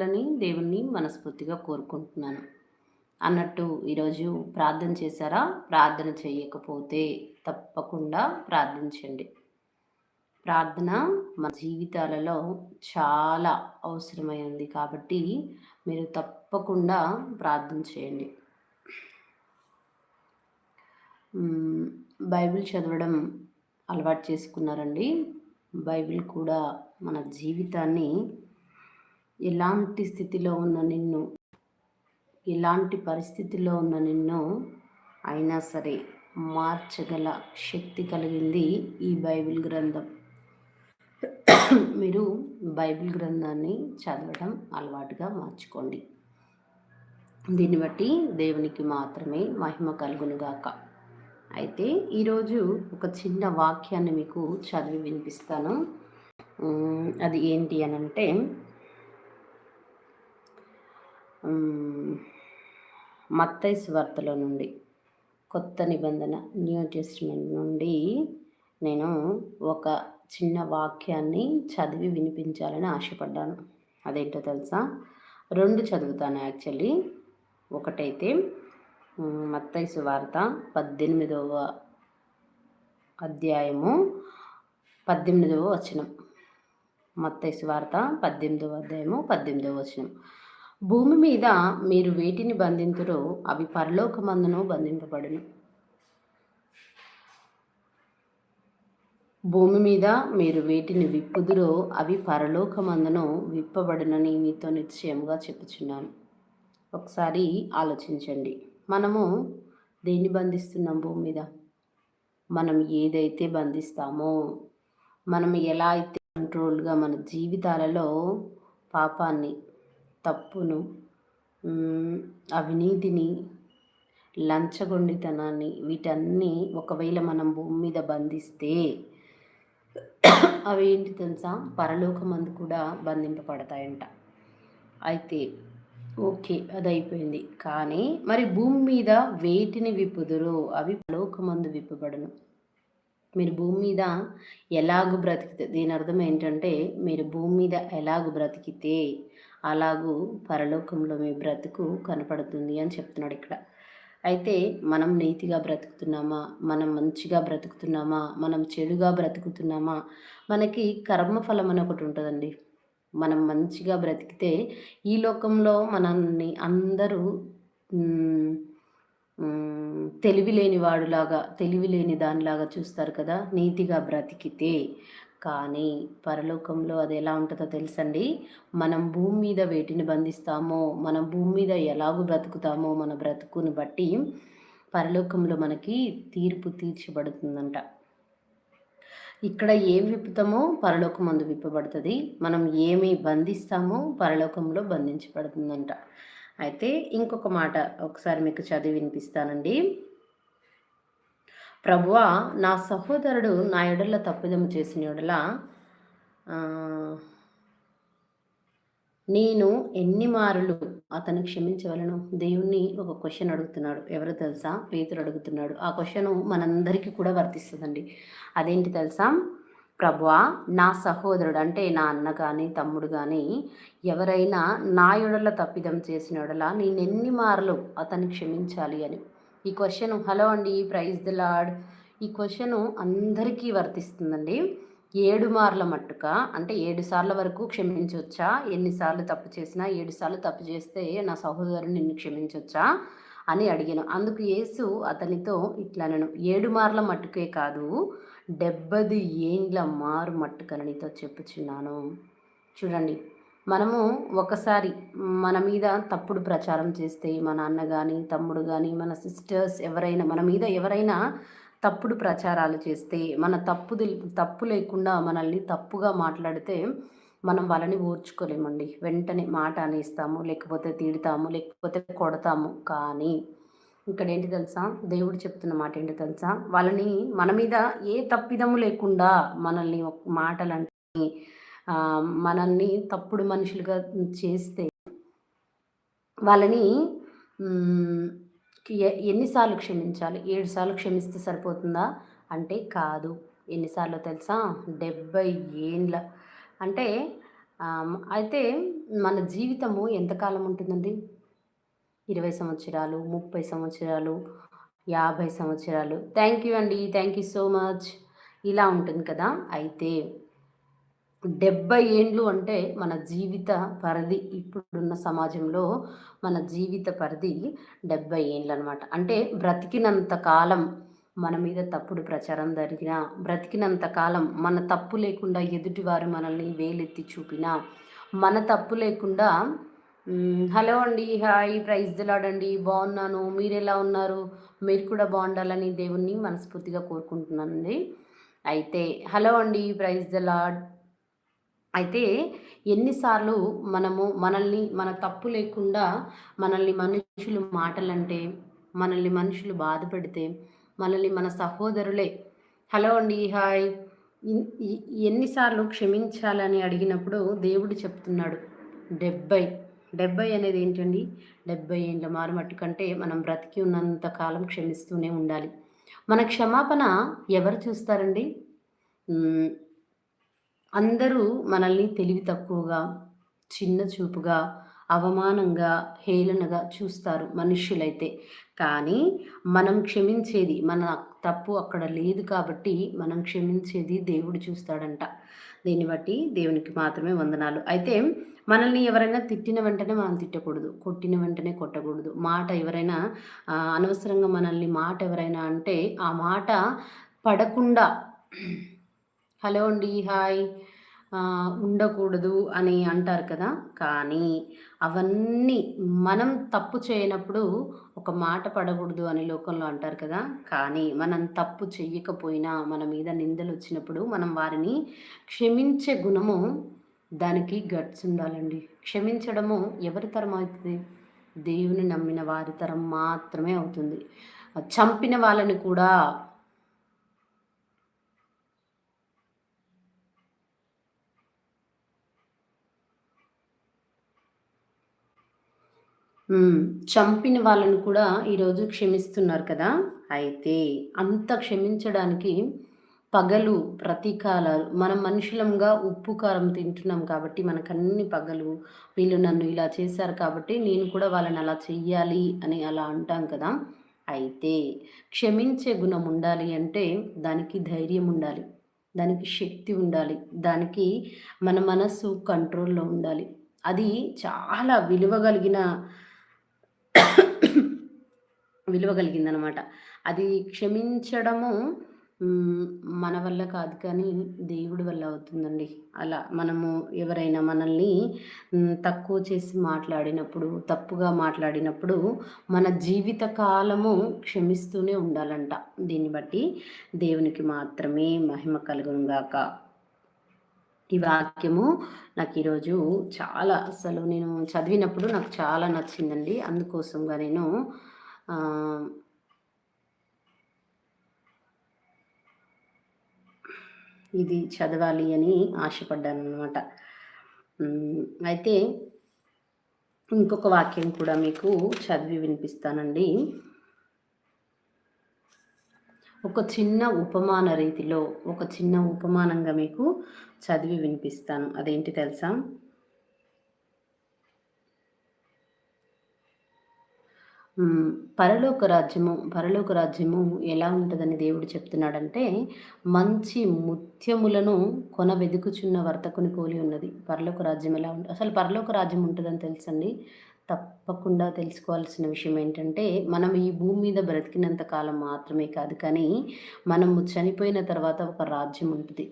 అని దేవుణ్ణి మనస్ఫూర్తిగా కోరుకుంటున్నాను. అన్నట్టు ఈరోజు ప్రార్థన చేశారా? ప్రార్థన చేయకపోతే తప్పకుండా ప్రార్థించండి. ప్రార్థన మన జీవితాలలో చాలా అవసరమైంది కాబట్టి మీరు తప్పకుండా ప్రార్థన చేయండి. బైబిల్ చదవడం అలవాటు చేసుకున్నారండి. బైబిల్ కూడా మన జీవితాన్ని ఎలాంటి స్థితిలో ఉన్న నిన్ను ఎలాంటి పరిస్థితిలో ఉన్న నిన్ను అయినా సరే మార్చగల శక్తి కలిగింది ఈ బైబిల్ గ్రంథం. మీరు బైబిల్ గ్రంథాన్ని చదవడం అలవాటుగా మార్చుకోండి. దీన్ని బట్టి దేవునికి మాత్రమే మహిమ కలుగునుగాక అయితే ఈరోజు ఒక చిన్న వాక్యాన్ని మీకు చదివి వినిపిస్తాను. అది ఏంటి అని అంటే మత్తైస్ వార్తలో నుండి కొత్త నిబంధన న్యూ టెస్ట్మెంట్ నుండి నేను ఒక చిన్న వాక్యాన్ని చదివి వినిపించాలని ఆశపడ్డాను. అదేంటో తెలుసా? రెండు చదువుతాను యాక్చువల్లీ. ఒకటైతే మత్తైసు వార్త పద్దెనిమిదవ అధ్యాయము పద్దెనిమిదవ వచనం. మత్తైసు వార్త పద్దెనిమిదవ అధ్యాయము పద్దెనిమిదవ వచనం. భూమి మీద మీరు వేటిని బంధింతురో అవి పరలోకమందును బంధింపబడును. భూమి మీద మీరు వేటిని విప్పుదురో అవి పరలోకమందును విప్పబడునని మీతో నిశ్చయముగా చెప్పుచున్నాను. ఒకసారి ఆలోచించండి. మనము దేన్ని బంధిస్తున్నాం భూమి మీద? మనం ఏదైతే బంధిస్తామో మనం ఎలా అయితే కంట్రోల్గా మన జీవితాలలో పాపాన్ని తప్పును అవినీతిని లంచగొండితనాన్ని వీటన్నీ ఒకవేళ మనం భూమి మీద బంధిస్తే అవి ఏంటి తెలుసా? పరలోకమందు కూడా బంధింపబడతాయంట. అయితే ఓకే అది అయిపోయింది కానీ మరి భూమి మీద వేటిని విప్పుదురు అవి పరలోకమందు విప్పబడను. మీరు భూమి మీద ఎలాగూ బ్రతికితే దీని అర్థం ఏంటంటే మీరు భూమి మీద ఎలాగూ బ్రతికితే అలాగూ పరలోకంలో మీ బ్రతుకు కనపడుతుంది అని చెప్తున్నాడు ఇక్కడ. అయితే మనం నీతిగా బ్రతుకుతున్నామా? మనం మంచిగా బ్రతుకుతున్నామా? మనం చెడుగా బ్రతుకుతున్నామా? మనకి కర్మఫలం అని ఒకటి ఉంటుందండి. మనం మంచిగా బ్రతికితే ఈ లోకంలో మనల్ని అందరూ తెలివి లేని వాడులాగా తెలివి లేని దానిలాగా చూస్తారు కదా నీతిగా బ్రతికితే. కానీ పరలోకంలో అది ఎలా ఉంటుందో తెలుసండి? మనం భూమి మీద వేటిని బంధిస్తామో మనం భూమి మీద ఎలాగూ బ్రతుకుతామో మన బ్రతుకుని బట్టి పరలోకంలో మనకి తీర్పు తీర్చబడుతుందంట. ఇక్కడ ఏం విప్పుతామో పరలోకం అందు విప్పబడుతుంది. మనం ఏమి బంధిస్తామో పరలోకంలో బంధించబడుతుందంట. అయితే ఇంకొక మాట ఒకసారి మీకు చదివి వినిపిస్తానండి. ప్రభువా నా సహోదరుడు నా ఎడల తప్పిదము చేసిన ఎడల నేను ఎన్ని మారులు అతను క్షమించవలను? దేవుణ్ణి ఒక క్వశ్చన్ అడుగుతున్నాడు. ఎవరు తెలుసా? పేతురు అడుగుతున్నాడు. ఆ క్వశ్చన్ మనందరికీ కూడా వర్తిస్తుందండి. అదేంటి తెలుసా? ప్రభువా నా సహోదరుడు అంటే నా అన్న కానీ తమ్ముడు కానీ ఎవరైనా నా ఎడల తప్పిదం చేసిన ఎడల నేను ఎన్ని మార్లు అతన్ని క్షమించాలి అని. ఈ క్వశ్చన్ హలో అండి ప్రైజ్ ది లాడ్ ఈ క్వశ్చన్ అందరికీ వర్తిస్తుందండి. ఏడు మార్ల మట్టుక అంటే ఏడు సార్ల వరకు క్షమించవచ్చా ఎన్నిసార్లు తప్పు చేసినా ఏడు సార్లు తప్పు చేస్తే నా సహోదరుని నిన్ను క్షమించవచ్చా అని అడిగాను. అందుకు యేసు అతనితో ఇట్లా నేను ఏడు మార్ల మట్టుకే కాదు డెబ్బది ఏండ్ల మారు మట్టుకననితో చెప్పుచున్నాను. చూడండి. మనము ఒకసారి మన మీద తప్పుడు ప్రచారం చేస్తే మన నాన్న కానీ తమ్ముడు కానీ మన సిస్టర్స్ ఎవరైనా మన మీద ఎవరైనా తప్పుడు ప్రచారాలు చేస్తే మన తప్పుది తప్పు లేకుండా మనల్ని తప్పుగా మాట్లాడితే మనం వాళ్ళని ఓర్చుకోలేమండి. వెంటనే మాట అనేస్తాము లేకపోతే తిడతాము లేకపోతే కొడతాము. కానీ ఇక్కడ ఏంటి తెలుసా? దేవుడు చెప్తున్న మాట ఏంటి తెలుసా? వాళ్ళని మన మీద ఏ తప్పిదము లేకుండా మనల్ని మాటలంటే మనల్ని తప్పుడు మనుషులుగా చేస్తే వాళ్ళని ఎన్నిసార్లు క్షమించాలి? ఏడు సార్లు క్షమిస్తే సరిపోతుందా? అంటే కాదు. ఎన్నిసార్లు తెలుసా? డెబ్బై ఏండ్ల. అంటే అయితే మన జీవితము ఎంతకాలం ఉంటుందండి? ఇరవై సంవత్సరాలు ముప్పై సంవత్సరాలు యాభై సంవత్సరాలు. థ్యాంక్ యూ అండి. Thank you so much. ఇలా ఉంటుంది కదా? అయితే డెబ్బై ఏండ్లు అంటే మన జీవిత పరిధి ఇప్పుడున్న సమాజంలో మన జీవిత పరిధి డెబ్బై ఏండ్లు అనమాట అంటే బ్రతికినంత కాలం మన మీద తప్పుడు ప్రచారం జరిగిన బ్రతికినంత కాలం మన తప్పు లేకుండా ఎదుటివారు మనల్ని వేలెత్తి చూపినా మన తప్పు లేకుండా హలో అండి హాయ్ ప్రైజ్ దిలాడండి బాగున్నాను మీరు ఎలా ఉన్నారు? మీరు కూడా బాగుండాలని దేవుణ్ణి మనస్ఫూర్తిగా కోరుకుంటున్నానండి. అయితే హలో అండి ప్రైజ్ దిలాడ్ అయితే ఎన్నిసార్లు మనము మనల్ని మన తప్పు లేకుండా మనల్ని మనుషులు మాటలంటే మనల్ని మనుషులు బాధ పెడితే మనల్ని మన సహోదరులే. హలో అండి హాయ్. ఎన్నిసార్లు క్షమించాలని అడిగినప్పుడు దేవుడు చెప్తున్నాడు డెబ్బై. డెబ్బై అనేది ఏంటండి? డెబ్బై ఏండ్ల మారుమట్టు కంటే మనం బ్రతికి ఉన్నంత కాలం క్షమిస్తూనే ఉండాలి. మన క్షమాపణ ఎవరు చూస్తారండి? అందరూ మనల్ని తెలివి తక్కువగా చిన్న చూపుగా అవమానంగా హేళనగా చూస్తారు మనుష్యులైతే. కానీ మనం క్షమించేది మన తప్పు అక్కడ లేదు కాబట్టి మనం క్షమించేది దేవుడు చూస్తాడంట. దీన్ని బట్టి దేవునికి మాత్రమే వందనాలు. అయితే మనల్ని ఎవరైనా తిట్టిన వెంటనే మనం తిట్టకూడదు. కొట్టిన వెంటనే కొట్టకూడదు. మాట ఎవరైనా అనవసరంగా మనల్ని మాట ఎవరైనా అంటే ఆ మాట పడకుండా హలో అండి హాయ్. ఉండకూడదు అని అంటారు కదా? కానీ అవన్నీ మనం తప్పు చేయనప్పుడు ఒక మాట పడకూడదు అని లోకంలో అంటారు కదా? కానీ మనం తప్పు చెయ్యకపోయినా మన మీద నిందలు వచ్చినప్పుడు మనం వారిని క్షమించే గుణము దానికి గట్స్ ఉండాలండి. క్షమించడము ఎవరి తరం అవుతుంది? దేవుని నమ్మిన వారి తరం మాత్రమే అవుతుంది. చంపిన వాళ్ళని కూడా చంపిన వాళ్ళను కూడా ఈరోజు క్షమిస్తున్నారు కదా? అయితే అంత క్షమించడానికి పగలు ప్రతీకారాలు మనం మనుషులంగా ఉప్పు కారం తింటున్నాం కాబట్టి మనకన్ని పగలు వీళ్ళు నన్ను ఇలా చేశారు కాబట్టి నేను కూడా వాళ్ళని అలా చెయ్యాలి అని అలా అంటాం కదా? అయితే క్షమించే గుణం ఉండాలి అంటే దానికి ధైర్యం ఉండాలి దానికి శక్తి ఉండాలి దానికి మన మనసు కంట్రోల్లో ఉండాలి. అది చాలా విలువ కలిగిన విలువ కలిగిందనమాట అది క్షమించడము మన వల్ల కాదు కానీ దేవుడి వల్ల అవుతుందండి. అలా మనము ఎవరైనా మనల్ని తక్కువ చేసి మాట్లాడినప్పుడు తప్పుగా మాట్లాడినప్పుడు మన జీవిత కాలము క్షమిస్తూనే ఉండాలంట. దీన్ని బట్టి దేవునికి మాత్రమే మహిమ కలుగునుగాక. ఈ వాక్యము నాకు ఈరోజు చాలా అసలు నేను చదివినప్పుడు నాకు చాలా నచ్చిందండి. అందుకోసంగా నేను ఇది చదవాలి అని ఆశపడ్డాను అనమాట అయితే ఇంకొక వాక్యం కూడా మీకు చదివి వినిపిస్తానండి. ఒక చిన్న ఉపమాన రీతిలో ఒక చిన్న ఉపమానంగా మీకు చదివి వినిపిస్తాను. అదేంటి తెలుసా? పరలోక రాజ్యము పరలోక రాజ్యము ఎలా ఉంటుందని దేవుడు చెప్తున్నాడంటే మంచి ముత్యములను కొన వెదుకుచున్న వర్తకుని పోలి ఉన్నది. పరలోక రాజ్యం ఎలా ఉంటుంది అసలు పరలోక రాజ్యం ఉంటుందని తెలుసండి? తప్పకుండా తెలుసుకోవాల్సిన విషయం ఏంటంటే మనం ఈ భూమి మీద బ్రతికినంత కాలం మాత్రమే కాదు కానీ మనము చనిపోయిన తర్వాత ఒక రాజ్యం ఉంటుంది.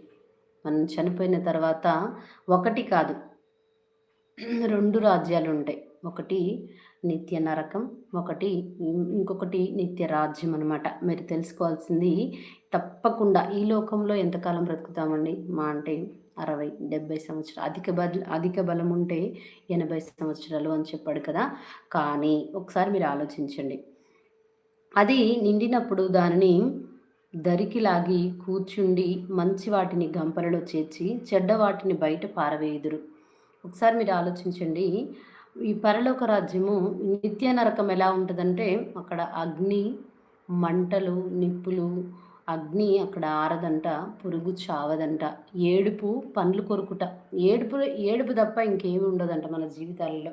మనం చనిపోయిన తర్వాత ఒకటి కాదు రెండు రాజ్యాలు ఉంటాయి. ఒకటి నిత్య నరకం ఒకటి ఇంకొకటి నిత్య రాజ్యం అనమాట మీరు తెలుసుకోవాల్సింది తప్పకుండా ఈ లోకంలో ఎంతకాలం బ్రతుకుతామండి? మా అంటే అరవై డెబ్బై సంవత్సరాలు. అధిక బల అధిక బలం ఉంటే ఎనభై సంవత్సరాలు అని చెప్పాడు కదా. కానీ ఒకసారి మీరు ఆలోచించండి. అది నిండినప్పుడు దానిని దరికి లాగి కూర్చుండి మంచి వాటిని గంపలలో చేర్చి చెడ్డ వాటిని బయట పారవేయుదురు. ఒకసారి మీరు ఆలోచించండి. ఈ పరలోక రాజ్యము నిత్య నరకం ఎలా ఉంటుందంటే అక్కడ అగ్ని మంటలు నిప్పులు అగ్ని అక్కడ ఆరదంట పురుగు చావదంట. ఏడుపు పండ్లు కొరుకుట. ఏడుపు ఏడుపు తప్ప ఇంకేమి ఉండదంట మన జీవితాలలో.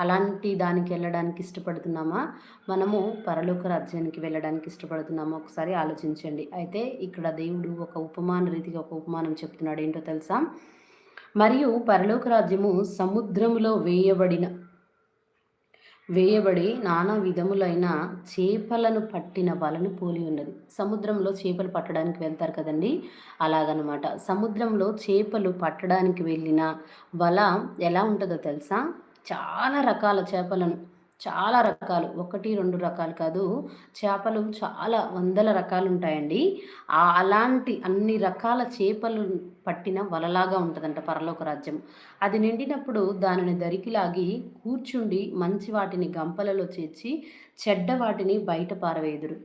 అలాంటి దానికి వెళ్ళడానికి ఇష్టపడుతున్నామా? మనము పరలోక రాజ్యానికి వెళ్ళడానికి ఇష్టపడుతున్నామా? ఒకసారి ఆలోచించండి. అయితే ఇక్కడ దేవుడు ఒక ఉపమాన రీతిగా ఒక ఉపమానం చెప్తున్నాడు. ఏంటో తెలుసా? మరియు పరలోక రాజ్యము సముద్రములో వేయబడిన వేయబడి నానా విధములైన చేపలను పట్టిన వలను పోలి ఉన్నది. సముద్రంలో చేపలు పట్టడానికి వెళ్తారు కదండి? అలాగనమాట. సముద్రంలో చేపలు పట్టడానికి వెళ్ళిన వల ఎలా ఉంటుందో తెలుసా? చాలా రకాల చేపలను చాలా రకాలు. ఒకటి రెండు రకాలు కాదు. చేపలు చాలా వందల రకాలు ఉంటాయండి అలాంటి అన్ని రకాల చేపలు పట్టిన వలలాగా ఉంటుందంట పరలోక రాజ్యం. అది నిండినప్పుడు దానిని దరికిలాగి కూర్చుండి మంచి వాటిని గంపలలో చేర్చి చెడ్డ వాటిని బయట పారవేదురు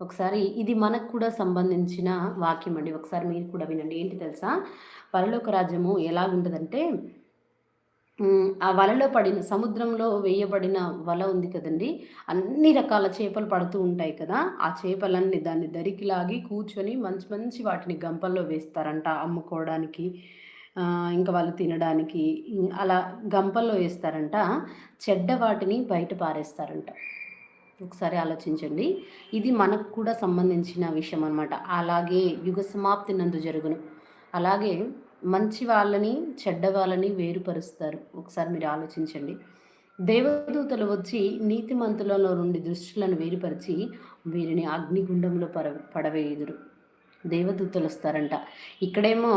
ఒకసారి ఇది మనకు కూడా సంబంధించిన వాక్యం అండి ఒకసారి మీరు కూడా వినండి. ఏంటి తెలుసా? పరలోక రాజ్యము ఎలా ఉంటుందంటే ఆ వలలో పడిన సముద్రంలో వేయబడిన వల ఉంది కదండి. అన్ని రకాల చేపలు పడుతూ ఉంటాయి కదా. ఆ చేపలన్నీ దాన్ని దరికిలాగి కూర్చొని మంచి మంచి వాటిని గంపల్లో వేస్తారంట అమ్ముకోవడానికి ఇంకా వాళ్ళు తినడానికి. అలా గంపల్లో వేస్తారంట. చెడ్డ వాటిని బయట పారేస్తారంట. ఒకసారి ఆలోచించండి. ఇది మనకు కూడా సంబంధించిన విషయం అనమాట అలాగే యుగ సమాప్తి నందు జరుగును. అలాగే మంచి వాళ్ళని చెడ్డ వాళ్ళని వేరుపరుస్తారు. ఒకసారి మీరు ఆలోచించండి. దేవదూతలు వచ్చి నీతిమంతులలో నుండి దృష్టిలను వేరుపరిచి వీరిని అగ్నిగుండంలో పర పడవేయుదురు. దేవదూతలు వస్తారంట. ఇక్కడేమో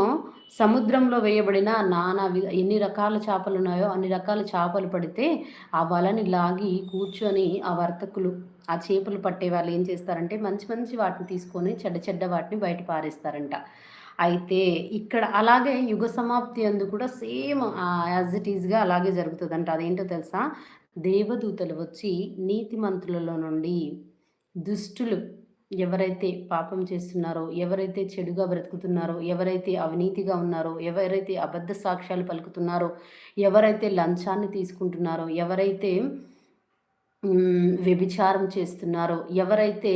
సముద్రంలో వేయబడిన నానా ఎన్ని రకాల చేపలు ఉన్నాయో అన్ని రకాల చేపలు పడితే ఆ వలని లాగి కూర్చొని ఆ వర్తకులు ఆ చేపలు పట్టే వాళ్ళు ఏం చేస్తారంటే మంచి మంచి వాటిని తీసుకొని చెడ్డ చెడ్డ వాటిని బయట పారేస్తారంట. అయితే ఇక్కడ అలాగే యుగ సమాప్తి అందు కూడా సేమ్ యాజ్ ఇట్ ఈజ్గా అలాగే జరుగుతుందంట. అదేంటో తెలుసా? దేవదూతలు వచ్చి నీతిమంతులలో నుండి దుష్టులు ఎవరైతే పాపం చేస్తున్నారో ఎవరైతే చెడుగా బ్రతుకుతున్నారో ఎవరైతే అవినీతిగా ఉన్నారో ఎవరైతే అబద్ధ సాక్ష్యాలు పలుకుతున్నారో ఎవరైతే లంచాన్ని తీసుకుంటున్నారో ఎవరైతే వ్యభిచారం చేస్తున్నారో ఎవరైతే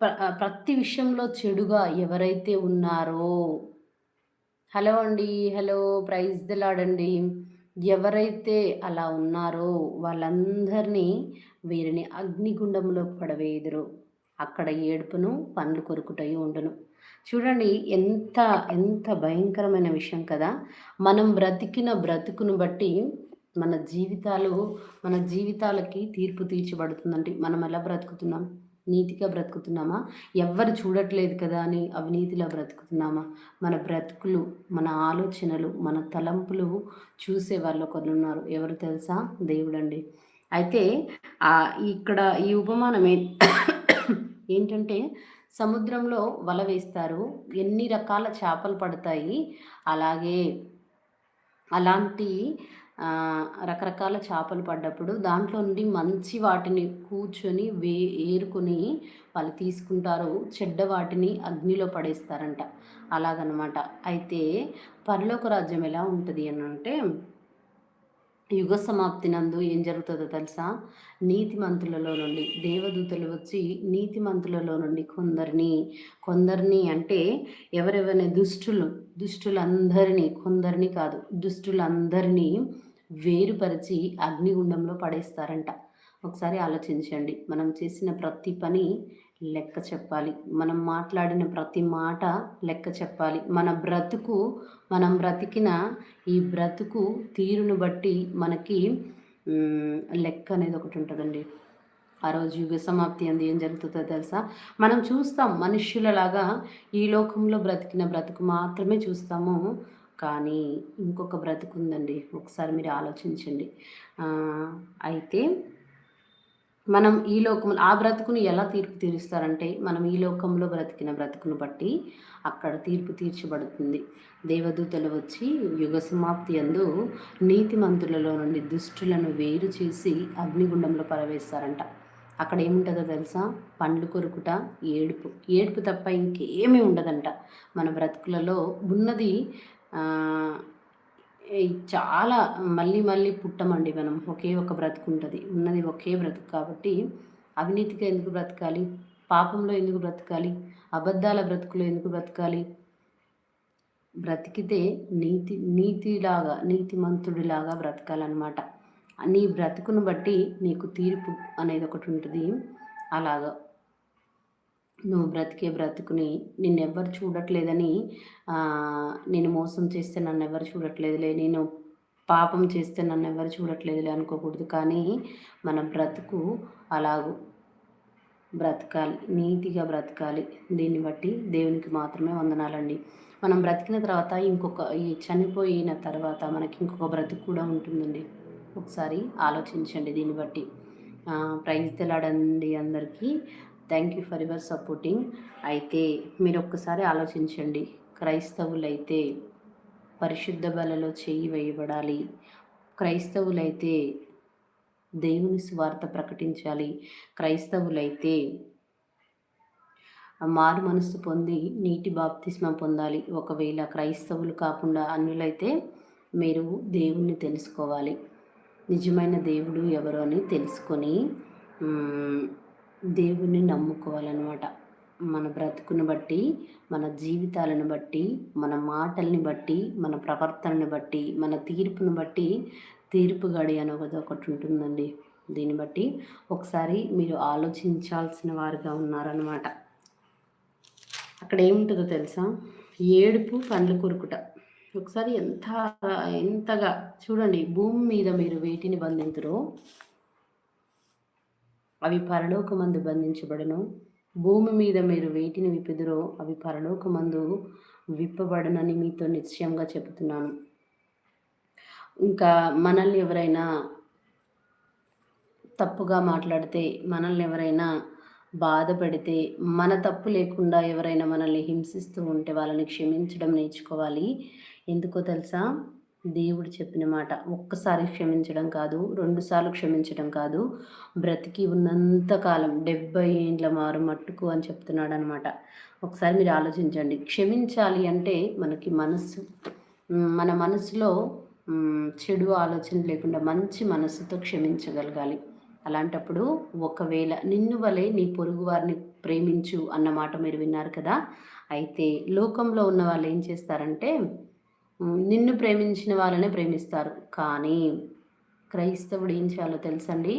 ప్రతి విషయంలో చెడుగా ఎవరైతే ఉన్నారో. హలో అండి హలో ప్రైజ్ దిలాడండి ఎవరైతే అలా ఉన్నారో వాళ్ళందరినీ వీరిని అగ్నిగుండంలో పడవేదురు అక్కడ ఏడుపును పండ్లు కొరుకుటయి ఉండును. చూడండి ఎంత ఎంత భయంకరమైన విషయం కదా. మనం బ్రతికిన బ్రతుకును బట్టి మన జీవితాలు మన జీవితాలకి తీర్పు తీర్చబడుతుందండి. మనం ఎలా బ్రతుకుతున్నాం? నీతిగా బ్రతుకుతున్నామా? ఎవ్వరు చూడట్లేదు కదా అని అవినీతిలో బ్రతుకుతున్నామా? మన బ్రతుకులు మన ఆలోచనలు మన తలంపులు చూసే వాళ్ళు ఒకరు ఉన్నారు. ఎవరు తెలుసా? దేవుడండి. అయితే ఇక్కడ ఈ ఉపమానం ఏంటంటే సముద్రంలో వల వేస్తారు. ఎన్ని రకాల చేపలు పడతాయి? అలాగే అలాంటి రకరకాల చేపలు పడ్డప్పుడు దాంట్లో నుండి మంచి వాటిని కూర్చొని వే ఏరుకొని వాళ్ళు తీసుకుంటారు. చెడ్డ వాటిని అగ్నిలో పడేస్తారంట. అలాగనమాట. అయితే పరలోక రాజ్యం ఎలా ఉంటుంది అని అంటే యుగ సమాప్తి నందు ఏం జరుగుతుందో తెలుసా? నీతిమంతులలో నుండి దేవదూతలు వచ్చి నీతిమంతులలో నుండి కొందరిని కొందరిని అంటే ఎవరెవరిని? దుష్టులు. దుష్టులందరినీ. కొందరిని కాదు. దుష్టులందరినీ వేరుపరిచి అగ్నిగుండంలో పడేస్తారంట. ఒకసారి ఆలోచించండి. మనం చేసిన ప్రతి పని లెక్క చెప్పాలి. మనం మాట్లాడిన ప్రతి మాట లెక్క చెప్పాలి. మన బ్రతుకు మనం బ్రతికిన ఈ బ్రతుకు తీరును బట్టి మనకి లెక్క అనేది ఒకటి ఉంటుందండి. ఆ రోజు యుగ సమాప్తి అంది. ఏం జరుగుతుందో తెలుసా? మనం చూస్తాం. మనుష్యులలాగా ఈ లోకంలో బ్రతికిన బ్రతుకు మాత్రమే చూస్తాము. కానీ ఇంకొక బ్రతుకు ఉందండి ఒకసారి మీరు ఆలోచించండి. అయితే మనం ఈ లోకంలో ఆ బ్రతుకుని ఎలా తీర్పు తీరుస్తారంటే మనం ఈ లోకంలో బ్రతికిన బ్రతుకును బట్టి అక్కడ తీర్పు తీర్చబడుతుంది. దేవదూతలు వచ్చి యుగ సమాప్తి అందు నీతిమంతులలో నుండి దుష్టులను వేరు చేసి అగ్నిగుండంలో పరవేస్తారంట. అక్కడ ఏముంటుందో తెలుసా? పండ్లు కొరుకుట ఏడుపు. ఏడుపు తప్ప ఇంకేమీ ఉండదంట. మన బ్రతుకులలో ఉన్నది చాలా మళ్ళీ మళ్ళీ పుట్టమండి మనం. ఒకే ఒక బ్రతుకు ఉంటుంది ఉన్నది ఒకే బ్రతుకు కాబట్టి అవినీతిగా ఎందుకు బ్రతకాలి? పాపంలో ఎందుకు బ్రతకాలి? అబద్ధాల బ్రతుకులో ఎందుకు బ్రతకాలి? బ్రతికితే నీతి నీతిలాగా నీతిమంతుడిలాగా బ్రతకాలన్నమాట. నీ బ్రతుకును బట్టి నీకు తీర్పు అనేది ఒకటి ఉంటుంది అలాగా. నువ్వు బ్రతికే బ్రతుకుని నిన్నెవ్వరు చూడట్లేదని నేను మోసం చేస్తే నన్ను ఎవరు చూడట్లేదులే నేను పాపం చేస్తే నన్ను ఎవరు చూడట్లేదులే అనుకోకూడదు. కానీ మన బ్రతుకు అలాగూ. బ్రతకాలి. నీతిగా బ్రతకాలి. దీన్ని బట్టి దేవునికి మాత్రమే వందనాలండి. మనం బ్రతికిన తర్వాత ఇంకొక ఈ చనిపోయిన తర్వాత మనకి ఇంకొక బ్రతుకు కూడా ఉంటుందండి. ఒకసారి ఆలోచించండి దీన్ని బట్టి. ప్రైజ్ తెలాడండి అందరికీ. Thank you for your supporting అయితే మీరు ఒక్కసారి ఆలోచించండి. క్రైస్తవులైతే పరిశుద్ధ బలలో చేయి వేయబడాలి. క్రైస్తవులైతే దేవుని స్వార్థ ప్రకటించాలి. క్రైస్తవులైతే మారు మనసు పొంది నీటి బాప్తిస్మ పొందాలి. ఒకవేళ క్రైస్తవులు కాకుండా అన్యులైతే మీరు దేవుణ్ణి తెలుసుకోవాలి. నిజమైన దేవుడు ఎవరో అని తెలుసుకొని దేవుణ్ణి నమ్ముకోవాలన్నమాట. మన బ్రతుకును బట్టి మన జీవితాలను బట్టి మన మాటల్ని బట్టి మన ప్రవర్తనని బట్టి మన తీర్పును బట్టి తీర్పు గడి అనేది ఒకటి ఉంటుందండి. దీన్ని బట్టి ఒకసారి మీరు ఆలోచించాల్సిన వారుగా ఉన్నారనమాట అక్కడ ఏముంటుందో తెలుసా? ఏడుపు పండ్లు కొరుకుట. ఒకసారి ఎంత ఎంతగా చూడండి భూమి మీద మీరు వేటిని బంధింతురో అవి పరలోకమందు బంధించబడను. భూమి మీద మీరు వేటిని విప్పుదురో అవి పరలోకమందు విప్పబడనని మీతో నిశ్చయంగా చెబుతున్నాను. ఇంకా మనల్ని ఎవరైనా తప్పుగా మాట్లాడితే మనల్ని ఎవరైనా బాధ పెడితే మన తప్పు లేకుండా ఎవరైనా మనల్ని హింసిస్తూ ఉంటే వాళ్ళని క్షమించడం నేర్చుకోవాలి. ఎందుకో తెలుసా? దేవుడు చెప్పిన మాట ఒక్కసారి క్షమించడం కాదు రెండుసార్లు క్షమించడం కాదు బ్రతికి ఉన్నంతకాలం డెబ్బై ఏండ్ల మారు మట్టుకు అని చెప్తున్నాడు అనమాట ఒకసారి మీరు ఆలోచించండి. క్షమించాలి అంటే మనకి మనసు మన మనసులో చెడు ఆలోచన లేకుండా మంచి మనసుతో క్షమించగలగాలి. అలాంటప్పుడు ఒకవేళ నిన్ను వలె నీ పొరుగు వారిని ప్రేమించు అన్నమాట మీరు విన్నారు కదా? అయితే లోకంలో ఉన్న వాళ్ళు ఏం చేస్తారంటే నిన్ను ప్రేమించిన వాళ్ళనే ప్రేమిస్తారు. కానీ క్రైస్తవుడు ఏం చేయాలో తెలుసండి?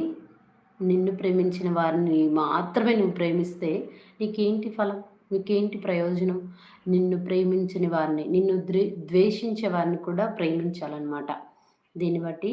నిన్ను ప్రేమించిన వారిని మాత్రమే నువ్వు ప్రేమిస్తే నీకేంటి ఫలం? నీకేంటి ప్రయోజనం? నిన్ను ప్రేమించని వారిని నిన్ను ద్వేషించే వారిని కూడా ప్రేమించాలన్నమాట. దీన్ని బట్టి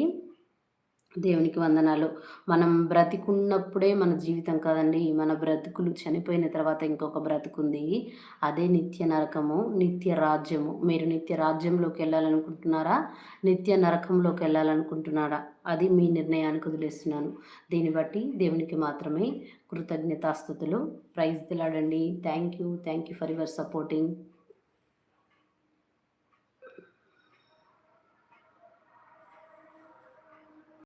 దేవునికి వందనాలు. మనం బ్రతికున్నప్పుడే మన జీవితం కాదండి మన బ్రతుకులు చనిపోయిన తర్వాత ఇంకొక బ్రతుకుంది. అదే నిత్య నరకము నిత్య రాజ్యము. మీరు నిత్య రాజ్యంలోకి వెళ్ళాలనుకుంటున్నారా? నిత్య నరకంలోకి వెళ్ళాలనుకుంటున్నారా? అది మీ నిర్ణయానికి వదిలేస్తున్నాను. దీన్ని బట్టి దేవునికి మాత్రమే కృతజ్ఞతాస్థుతులు. Praise దిలాడండి thank you. Thank you for your supporting.